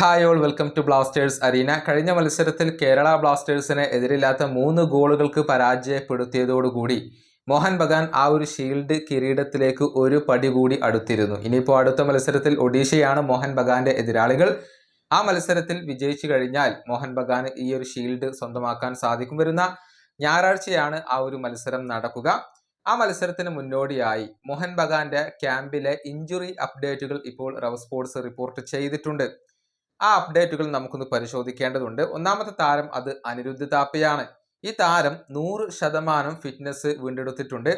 Hi all welcome to Blasters arena കഴിഞ്ഞ മത്സരത്തിൽ കേരള ബ്ലാസ്റ്റേഴ്സിനെ എതിരില്ലാത്ത മൂന്ന് ഗോളുകൾക്ക് പരാജയപ്പെടുത്തിയതോടുകൂടി മോഹൻ ബഗാൻ ആ ഒരു ഷീൽഡ് കിരീടത്തിലേക്ക് ഒരു പടി കൂടി അടുത്തിരുന്നു. ഇനിയിപ്പോൾ അടുത്ത മത്സരത്തിൽ ഒഡീഷയാണ് മോഹൻ ബഗാന്റെ എതിരാളികൾ. ആ മത്സരത്തിൽ വിജയിച്ചു കഴിഞ്ഞാൽ മോഹൻ ബഗാന് ഈ ഒരു ഷീൽഡ് സ്വന്തമാക്കാൻ സാധിക്കും. വരുന്ന ഞായറാഴ്ചയാണ് ആ ഒരു മത്സരം നടക്കുക. ആ മത്സരത്തിന് മുന്നോടിയായി മോഹൻ ബഗാന്റെ ക്യാമ്പിലെ ഇഞ്ചുറി അപ്ഡേറ്റുകൾ ഇപ്പോൾ റവ് സ്പോർട്സ് റിപ്പോർട്ട് ചെയ്തിട്ടുണ്ട്. ആ അപ്ഡേറ്റുകൾ നമുക്കൊന്ന് പരിശോധിക്കേണ്ടതുണ്ട്. ഒന്നാമത്തെ താരം അത് അനിരുദ്ധ താപ്പയാണ്. ഈ താരം നൂറ് ശതമാനം ഫിറ്റ്നസ് വീണ്ടെടുത്തിട്ടുണ്ട്.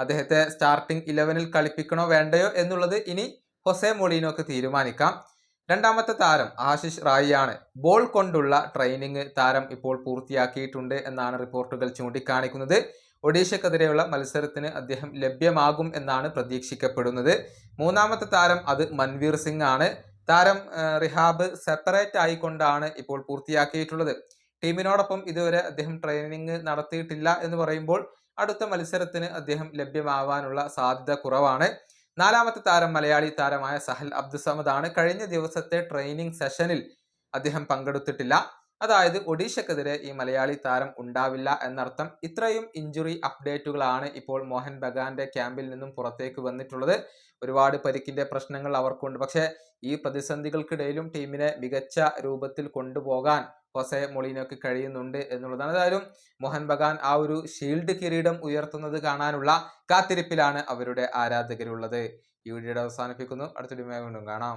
അദ്ദേഹത്തെ സ്റ്റാർട്ടിംഗ് ഇലവനിൽ കളിപ്പിക്കണോ വേണ്ടയോ എന്നുള്ളത് ഇനി ഹൊസെ മൊളീനോക്ക് തീരുമാനിക്കാം. രണ്ടാമത്തെ താരം ആശിഷ് റായിയാണ്. ബോൾ കൊണ്ടുള്ള ട്രെയിനിങ് താരം ഇപ്പോൾ പൂർത്തിയാക്കിയിട്ടുണ്ട് എന്നാണ് റിപ്പോർട്ടുകൾ ചൂണ്ടിക്കാണിക്കുന്നത്. ഒഡീഷക്കെതിരെയുള്ള മത്സരത്തിന് അദ്ദേഹം ലഭ്യമാകും എന്നാണ് പ്രതീക്ഷിക്കപ്പെടുന്നത്. മൂന്നാമത്തെ താരം അത് മൻവീർ സിംഗ് ആണ്. താരം റിഹാബ് സെപ്പറേറ്റ് ആയിക്കൊണ്ടാണ് ഇപ്പോൾ പൂർത്തിയാക്കിയിട്ടുള്ളത്. ടീമിനോടൊപ്പം ഇതുവരെ അദ്ദേഹം ട്രെയിനിങ് നടത്തിയിട്ടില്ല എന്ന് പറയുമ്പോൾ അടുത്ത മത്സരത്തിന് അദ്ദേഹം ലഭ്യമാവാനുള്ള സാധ്യത കുറവാണ്. നാലാമത്തെ താരം മലയാളി താരമായ സഹൽ അബ്ദുസമദ് ആണ് കഴിഞ്ഞ ദിവസത്തെ ട്രെയിനിങ് സെഷനിൽ അദ്ദേഹം പങ്കെടുത്തിട്ടില്ല. അതായത് ഒഡീഷക്കെതിരെ ഈ മലയാളി താരം ഉണ്ടാവില്ല എന്നർത്ഥം ഇത്രയും ഇഞ്ചുറി അപ്ഡേറ്റുകളാണ് ഇപ്പോൾ മോഹൻ ബഗാന്റെ ക്യാമ്പിൽ നിന്നും പുറത്തേക്ക് വന്നിട്ടുള്ളത്. ഒരുപാട് പരിക്കിന്റെ പ്രശ്നങ്ങൾ അവർക്കുണ്ട്. പക്ഷേ ഈ പ്രതിസന്ധികൾക്കിടയിലും ടീമിനെ മികച്ച രൂപത്തിൽ കൊണ്ടുപോകാൻ ഹൊസെ മൊളീനോക്ക് കഴിയുന്നുണ്ട് എന്നുള്ളതാണ്. ഏതായാലും മോഹൻ ബഗാൻ ആ ഒരു ഷീൽഡ് കിരീടം ഉയർത്തുന്നത് കാണാനുള്ള കാത്തിരിപ്പിലാണ് അവരുടെ ആരാധകരുള്ളത്. ഈ വീഡിയോയുടെ അവസാനിപ്പിക്കുന്നു. അടുത്തൊരു വീണ്ടും കാണാം.